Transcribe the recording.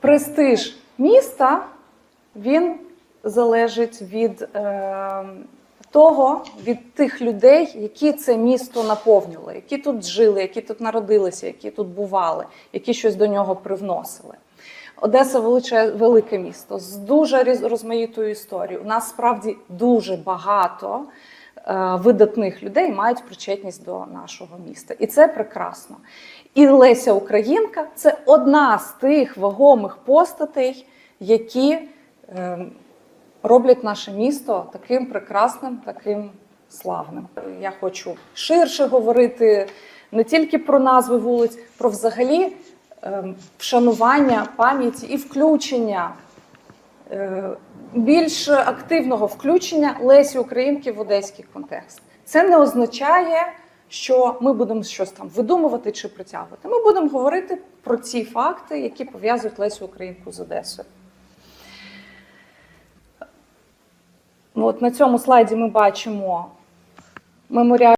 престиж міста він залежить від е, того, від тих людей, які це місто наповнювали, які тут жили, які тут народилися, які тут бували, які щось до нього привносили. Одеса велике місто з дуже розмаїтою історією. У нас справді дуже багато видатних людей мають причетність до нашого міста. І це прекрасно. І Леся Українка це одна з тих вагомих постатей, які е, роблять наше місто таким прекрасним, таким славним. Я хочу ширше говорити не тільки про назви вулиць, про взагалі е, вшанування пам'яті і включення. Е, Більш активного включення Лесі Українки в одеський контекст. Це не означає, що ми будемо щось там видумувати чи притягувати. Ми будемо говорити про ці факти, які пов'язують Лесю Українку з Одесою. Ну, От на цьому слайді ми бачимо меморіальний